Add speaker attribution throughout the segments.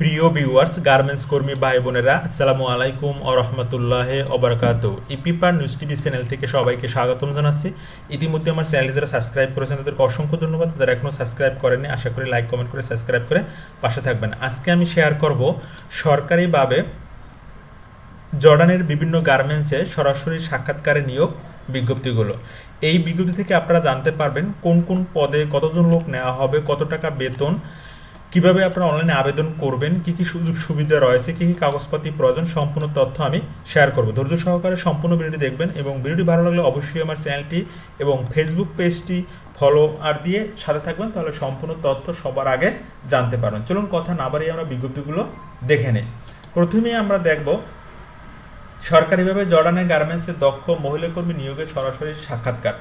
Speaker 1: প্রিয় viewers garments কর্মী ভাই বোনেরা আসসালামু আলাইকুম ও রহমতুল্লাহ ওবরাকাত ইপিপার নিউজ টিভি চ্যানেল থেকে সবাইকে স্বাগতম জানাচ্ছি। ইতিমধ্যে আমার চ্যানেলটি যারা সাবস্ক্রাইব করেছেন, তাদেরকে অসংখ্য ধন্যবাদ। যারা এখনও সাবস্ক্রাইব করেনি আশা করি লাইক কমেন্ট করে সাবস্ক্রাইব করে পাশে থাকবেন। আজকে আমি শেয়ার করব সরকারিভাবে জর্ডানের বিভিন্ন গার্মেন্টসে সরাসরি সাক্ষাৎকারে নিয়োগ বিজ্ঞপ্তিগুলো। এই বিজ্ঞপ্তি থেকে আপনারা জানতে পারবেন কোন কোন পদে কতজন লোক নেওয়া হবে, কত টাকা বেতন কীভাবে আপনারা অনলাইনে আবেদন করবেন, কি কি সুযোগ সুবিধা রয়েছে, কি কি কাগজপাতি প্রয়োজন, সম্পূর্ণ তথ্য আমি শেয়ার করব। ধৈর্য সহকারে সম্পূর্ণ ভিডিওটি দেখবেন এবং ভিডিওটি ভালো লাগলে অবশ্যই আমার চ্যানেলটি এবং ফেসবুক পেজটি ফলো আর দিয়ে সাথে থাকবেন, তাহলে সম্পূর্ণ তথ্য সবার আগে জানতে পারবেন। চলুন কথা না বাড়িয়ে আমরা বিজ্ঞপ্তিগুলো দেখে নিই। প্রথমেই আমরা দেখব, সরকারিভাবে জর্ডানের গার্মেন্টসের দক্ষ মহিলা কর্মী নিয়োগের সরাসরি সাক্ষাৎকার।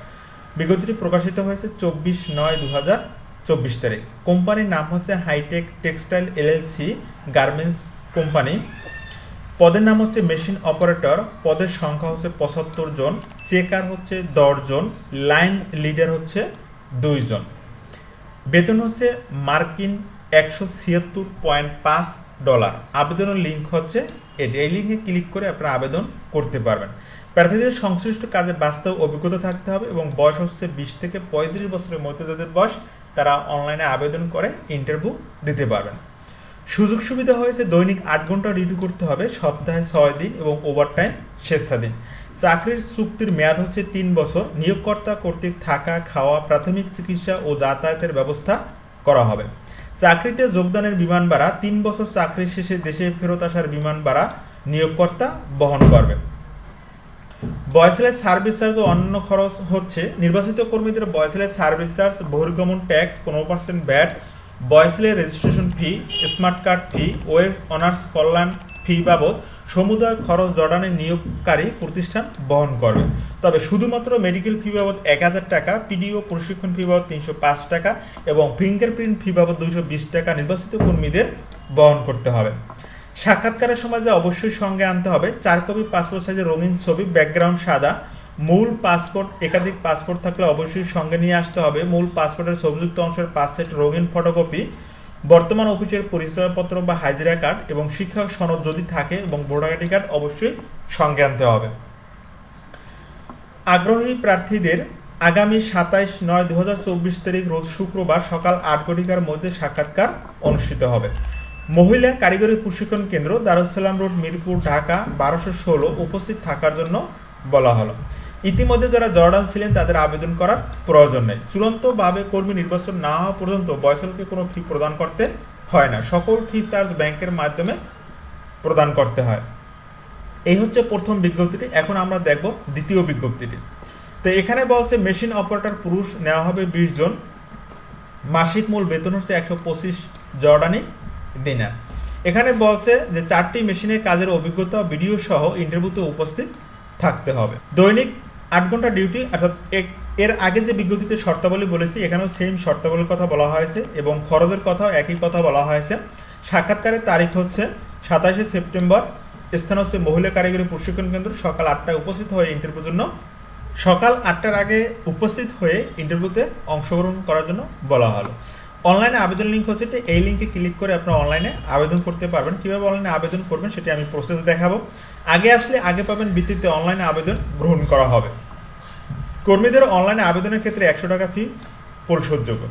Speaker 1: বিজ্ঞপ্তিটি প্রকাশিত হয়েছে চব্বিশ নয় দু হাজার চব্বিশ তারিখ। কোম্পানির নাম হচ্ছে hitech textile LLC garments company পদের নাম হচ্ছে মেশিন অপারেটর পদের সংখ্যা হচ্ছে পঁচাত্তর জন। চেকার হচ্ছে দশজন লাইন লিডার হচ্ছে দুইজন বেতন হচ্ছে মার্কিন একশো ছিয়াত্তর পয়েন্ট পাঁচ ডলার। আবেদনের লিঙ্ক হচ্ছে এটি। এই লিঙ্কে ক্লিক করে আপনারা আবেদন করতে পারবেন। প্রার্থীদের সংশ্লিষ্ট কাজে বাস্তব অভিজ্ঞতা থাকতে হবে এবং বয়স হচ্ছে বিশ থেকে পঁয়ত্রিশ বছরের মধ্যে যাদের বয়স তারা অনলাইনে আবেদন করে ইন্টারভিউ দিতে পারবেন। সুযোগ সুবিধা হয়েছে দৈনিক আট ঘণ্টা ডিউটি করতে হবে, সপ্তাহে ছয় দিন এবং ওভারটাইম স্বেচ্ছাদিন চাকরির চুক্তির মেয়াদ হচ্ছে তিন বছর। নিয়োগকর্তা কর্তৃক থাকা, খাওয়া, প্রাথমিক চিকিৎসা ও যাতায়াতের ব্যবস্থা করা হবে। চাকরিতে যোগদানের বিমান ভাড়া, তিন বছর চাকরি শেষে দেশে ফেরত আসার বিমান ভাড়া নিয়োগকর্তা বহন করবে। বয়সেলের সার্ভিস চার্জ ও অন্য খরচ হচ্ছে। নির্বাচিত কর্মীদের বয়সেলের সার্ভিস চার্জ বহির্গমন ট্যাক্স পনেরো percent VAT বয়সেলের registration fee smart card fee wage earners কল্যাণ ফি বাবদ সমুদায় খরচ জর্ডানের নিয়োগকারী প্রতিষ্ঠান বহন করবে। তবে শুধুমাত্র মেডিকেল ফি বাবদ এক হাজার টাকা পিডিও প্রশিক্ষণ ফি বাবদ তিনশো পাঁচ টাকা এবং ফিঙ্গারপ্রিন্ট ফি বাবদ দুইশো বিশ টাকা নির্বাচিত কর্মীদের বহন করতে হবে। সাক্ষাৎকারের সময় যে অবশ্যই সঙ্গে আনতে হবে, চার কপি পাসপোর্ট সাইজের রঙিন ছবি ব্যাকগ্রাউন্ড সাদা, মূল পাসপোর্ট একাধিক পাসপোর্ট থাকলে অবশ্যই সঙ্গে নিয়ে আসতে হবে। মূল পাসপোর্টের ছবিযুক্ত অংশের পাঁচ সেট রঙিন ফটোকপি বর্তমান অফিসের পরিচয়পত্র বা হাজিরা কার্ড এবং শিক্ষক সনদ যদি থাকে এবং ভোটার আইডি কার্ড অবশ্যই সঙ্গে আনতে হবে। আগ্রহী প্রার্থীদের আগামী সাতাইশ নয় দু তারিখ, রোজ শুক্রবার সকাল আট ঘটিকার মধ্যে সাক্ষাৎকার অনুষ্ঠিত হবে। মহিলা কারিগরি প্রশিক্ষণ কেন্দ্র দারুসালাম রোড, মিরপুর, ঢাকা, বারোশো ষোলো উপস্থিত থাকার জন্য বলা হলো। ইতিমধ্যে যারা জর্ডান ছিলেন, তাদের আবেদন করার প্রয়োজন নেই। চূড়ান্তভাবে কর্মী নির্বাচন না হওয়া পর্যন্ত বয়সলকে কোনো ফি প্রদান করতে হয় না। সকল ফি চার্জ ব্যাংকের মাধ্যমে প্রদান করতে হয়। এই হচ্ছে প্রথম বিজ্ঞপ্তিটি। এখন আমরা দেখব দ্বিতীয় বিজ্ঞপ্তিটি। তো এখানে বলছে, মেশিন অপারেটর পুরুষ নেওয়া হবে বিশ জন। মাসিক মূল বেতন হচ্ছে একশো পঁচিশ জর্ডানি। দিনার এখানে বলছে যে চারটি মেশিনের কাজের অভিজ্ঞতা, ভিডিও সহ ইন্টারভিউতে উপস্থিত থাকতে হবে। দৈনিক আট ঘণ্টা ডিউটি, অর্থাৎ এর আগে যে বিজ্ঞপ্তিতে শর্তাবলী বলেছি, এখানেও সেম শর্তাবলীর কথা বলা হয়েছে এবং খরচের কথাও একই কথা বলা হয়েছে। সাক্ষাৎকারের তারিখ হচ্ছে সাতাশে সেপ্টেম্বর। স্থান হচ্ছে মহিলা কারিগরি প্রশিক্ষণ কেন্দ্র। সকাল আটটায় উপস্থিত হয়ে ইন্টারভিউর জন্য, সকাল আটটার আগে উপস্থিত হয়ে ইন্টারভিউতে অংশগ্রহণ করার জন্য বলা হলো। অনলাইনে আবেদন লিঙ্ক হচ্ছে যে এই লিঙ্কে ক্লিক করে আপনারা অনলাইনে আবেদন করতে পারবেন। কীভাবে অনলাইনে আবেদন করবেন সেটি আমি প্রসেস দেখাবো। আগে আসলে আগে পাবেন ভিত্তিতে অনলাইনে আবেদন গ্রহণ করা হবে। কর্মীদের অনলাইনে আবেদনের ক্ষেত্রে একশো টাকা ফি পরিশোধযোগ্য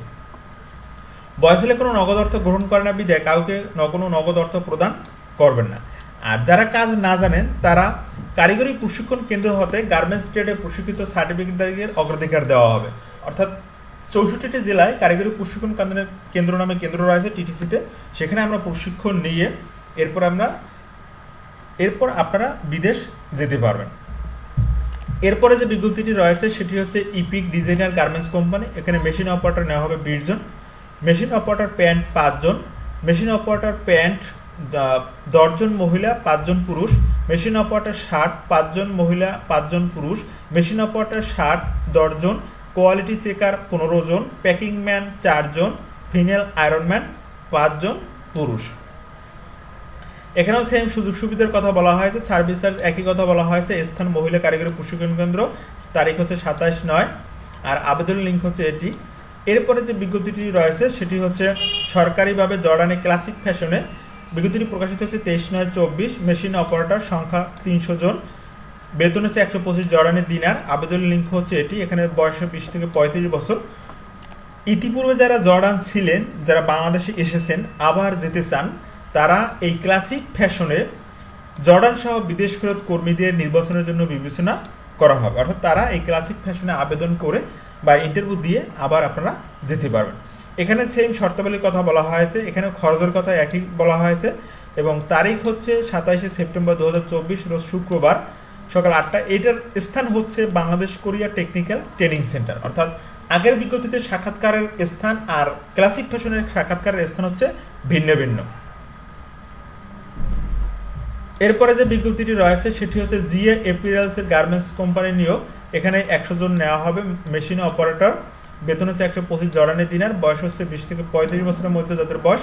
Speaker 1: বয়স হলে কোনো নগদ অর্থ গ্রহণ করে না, বিদায়। কাউকে কোনো নগদ অর্থ প্রদান করবেন না। আর যারা কাজ না জানেন, তারা কারিগরি প্রশিক্ষণ কেন্দ্র হতে গার্মেন্টস ট্রেডে প্রশিক্ষিত সার্টিফিকেটদারীদের অগ্রাধিকার দেওয়া হবে। অর্থাৎ চৌষট্টিটি জেলায় কারিগরি প্রশিক্ষণ কেন্দ্রের কেন্দ্র নামে কেন্দ্র রয়েছে টিটিসিতে। সেখানে আমরা প্রশিক্ষণ নিয়ে এরপর আমরা, এরপর আপনারা বিদেশ যেতে পারবেন। এরপরে যে বিজ্ঞপ্তিটি রয়েছে, সেটি হচ্ছে ইপিক ডিজাইনার গার্মেন্টস কোম্পানি। এখানে মেশিন অপারেটর নেওয়া হবে বিশ জন। মেশিন অপারেটর প্যান্ট পাঁচজন মেশিন অপারেটর প্যান্ট দশজন মহিলা পাঁচজন পুরুষ। মেশিন অপারেটর ষাট পাঁচজন মহিলা পাঁচজন পুরুষ। মেশিন অপারেটর ষাট দশজন কোয়ালিটি চেকার পনেরো জন, প্যাকিং ম্যান চারজন ফিমেল আয়রনম্যান পাঁচজন পুরুষ। এখানেও সেম সুযোগ সুবিধার কথা বলা হয়েছে সার্ভিস চার্জ একই কথা বলা হয়েছে, স্থান, মহিলা কারিগরি প্রশিক্ষণ কেন্দ্র, তারিখ হচ্ছে সাতাশ নয়, আর আবেদন লিঙ্ক হচ্ছে এটি। এরপরে যে বিজ্ঞপ্তিটি রয়েছে, সেটি হচ্ছে সরকারিভাবে জর্ডানে ক্লাসিক ফ্যাশনে বিজ্ঞপ্তিটি প্রকাশিত হচ্ছে তেইশ নয় চব্বিশ মেশিন অপারেটর সংখ্যা তিনশো জন বেতন হচ্ছে একশো পঁচিশ জর্ডানের দিনার। আবেদন লিঙ্ক হচ্ছে এটি। এখানে বয়স বিশ থেকে পঁয়ত্রিশ বছর। ইতিপূর্বে যারা জর্ডান ছিলেন, যারা বাংলাদেশে এসেছেন, আবার যেতে চান, তারা এই ক্লাসিক ফ্যাশনে জর্ডান সহ বিদেশ ফেরত কর্মীদের নির্বাচনের জন্য বিবেচনা করা হবে। অর্থাৎ তারা এই ক্লাসিক ফ্যাশনে আবেদন করে বা ইন্টারভিউ দিয়ে আবার আপনারা যেতে পারবেন। এখানে সেম শর্তাবলীর কথা বলা হয়েছে। এখানে খরচের কথা একই বলা হয়েছে এবং তারিখ হচ্ছে সাতাইশে সেপ্টেম্বর দু হাজার চব্বিশ, রোজ শুক্রবার। সকাল আটটা এটার স্থান হচ্ছে Bangladesh Korea technical training centre. অর্থাৎ আগের বিজ্ঞপ্তিতে সাক্ষাৎকারের স্থান আর ক্লাসিক ফ্যাশনের সাক্ষাৎকারের স্থান হচ্ছে ভিন্ন ভিন্ন। এরপরে যে বিজ্ঞপ্তিটি রয়েছে, সেটি হচ্ছে জিএ এপিরিয়ালসের গার্মেন্টস কোম্পানি নিয়োগ। এখানে একশো জন নেওয়া হবে, মেশিন অপারেটর। বেতন হচ্ছে একশো পঁচিশ জরানি দিনার। বয়স হচ্ছে বিশ থেকে পঁয়ত্রিশ বছরের মধ্যে যাদের বয়স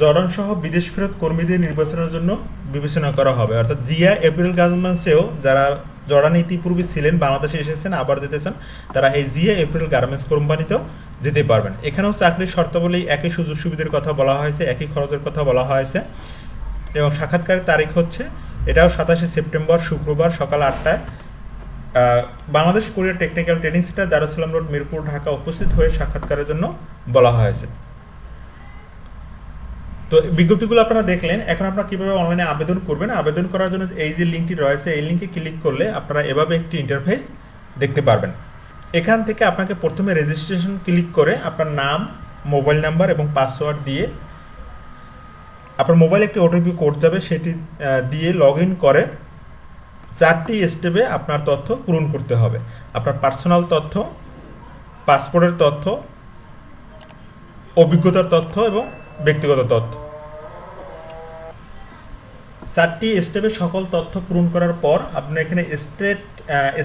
Speaker 1: জর্ডান সহ বিদেশ ফেরত কর্মীদের নির্বাচনের জন্য বিবেচনা করা হবে। অর্থাৎ জিয়া, এপ্রিল গার্মেন্টসেও যারা জর্ডানে ইতিপূর্বে ছিলেন, বাংলাদেশে এসেছেন, আবার যেতেছেন, তারা এই জিয়া, এপ্রিল গার্মেন্টস কোম্পানিতেও যেতে পারবেন। এখানেও চাকরির শর্তাবলী একই সুযোগ সুবিধার কথা বলা হয়েছে, একই খরচের কথা বলা হয়েছে এবং সাক্ষাৎকারের তারিখ হচ্ছে, এটাও সাতাশে সেপ্টেম্বর, শুক্রবার সকাল আটটায়। Bangladesh Korea technical training centre, Darussalam road, Mirpur, Dhaka উপস্থিত হয়ে সাক্ষাৎকারের জন্য বলা হয়েছে। তো বিজ্ঞপ্তিগুলো আপনারা দেখলেন, এখন আপনারা কীভাবে অনলাইনে আবেদন করবেন? আবেদন করার জন্য এই যে লিঙ্কটি রয়েছে, এই লিঙ্কে ক্লিক করলে আপনারা এভাবে একটি ইন্টারফেস দেখতে পারবেন। এখান থেকে আপনাকে প্রথমে রেজিস্ট্রেশন ক্লিক করে আপনার নাম মোবাইল নাম্বার এবং পাসওয়ার্ড দিয়ে আপনার মোবাইলে একটি ওটিপি কোড যাবে, সেটি দিয়ে লগ ইন করে চারটি স্টেপে আপনার তথ্য পূরণ করতে হবে। আপনার পার্সোনাল তথ্য পাসপোর্টের তথ্য, অভিজ্ঞতার তথ্য এবং ব্যক্তিগত তথ্য। চারটি স্টেপে সকল তথ্য পূরণ করার পর আপনি এখানে স্টেট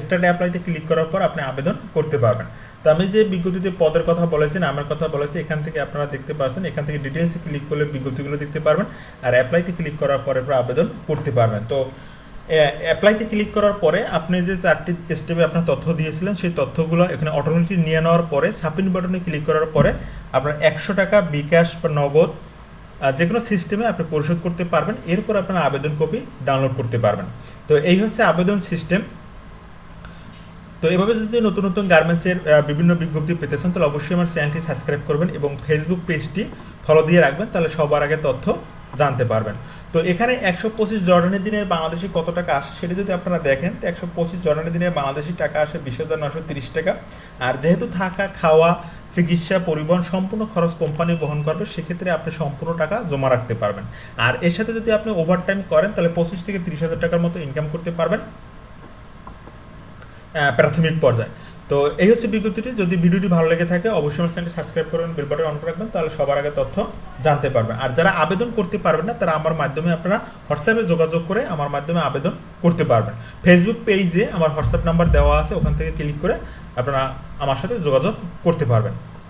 Speaker 1: স্টেট অ্যাপ্লাইতে ক্লিক করার পর আপনি আবেদন করতে পারবেন। তো আমি যে বিজ্ঞপ্তিতে পদের কথা বলেছি নামের কথা বলেছি, এখান থেকে আপনারা দেখতে পাচ্ছেন, এখান থেকে ডিটেলসে ক্লিক করলে বিজ্ঞপ্তিগুলো দেখতে পারবেন, আর অ্যাপ্লাইতে ক্লিক করার পরে আবেদন করতে পারবেন। তো অ্যাপ্লাইতে ক্লিক করার পরে আপনি যে চারটি স্টেপে আপনার তথ্য দিয়েছিলেন, সেই তথ্যগুলো এখানে অটোমেটিক নিয়ে নেওয়ার পরে সাবমিট বাটনে ক্লিক করার পরে আপনার একশো টাকা বিকাশ বা নগদ যে কোনো সিস্টেমে আপনি পরিশোধ করতে পারবেন। এরপর আপনার আবেদন কপি ডাউনলোড করতে পারবেন। তো এই হচ্ছে আবেদন সিস্টেম তো এভাবে যদি নতুন নতুন গার্মেন্টসের বিভিন্ন বিজ্ঞপ্তি পেতে চান, তাহলে অবশ্যই আমার চ্যানেলটি সাবস্ক্রাইব করবেন এবং ফেসবুক পেজটি ফলো দিয়ে রাখবেন, তাহলে সবার আগে তথ্য জানতে পারবেন। তো এখানে একশো পঁচিশ জর্ডানের দিনে বাংলাদেশি কত টাকা আসে সেটা যদি আপনারা দেখেন, তো একশো পঁচিশ জর্ডানের দিনে বাংলাদেশি টাকা আসে বিশ হাজার নশো তিরিশ টাকা। আর যেহেতু থাকা, খাওয়া, চিকিৎসা, পরিবহন সম্পূর্ণ খরচ কোম্পানি বহন করবে, সেক্ষেত্রে আপনি সম্পূর্ণ টাকা জমা রাখতে পারবেন। আর এর সাথে যদি আপনি ওভারটাইম করেন, তাহলে পঁচিশ থেকে তিরিশ হাজার টাকার মতো ইনকাম করতে পারবেন প্রাথমিক পর্যায়ে। তো এই হচ্ছে বিজ্ঞপ্তিটি। যদি ভিডিওটি ভালো লেগে থাকে, অবশ্যই আমার চ্যানেলটি সাবস্ক্রাইব করবেন, বেল অন করে রাখবেন, তাহলে সবার আগে তথ্য জানতে পারবেন। আর যারা আবেদন করতে পারবেন না, তারা আমার মাধ্যমে আপনারা হোয়াটসঅ্যাপে যোগাযোগ করে আমার মাধ্যমে আবেদন করতে পারবেন। ফেসবুক পেজে আমার হোয়াটসঅ্যাপ নাম্বার দেওয়া আছে, ওখান থেকে ক্লিক করে আপনারা আমার সাথে যোগাযোগ করতে পারবেন।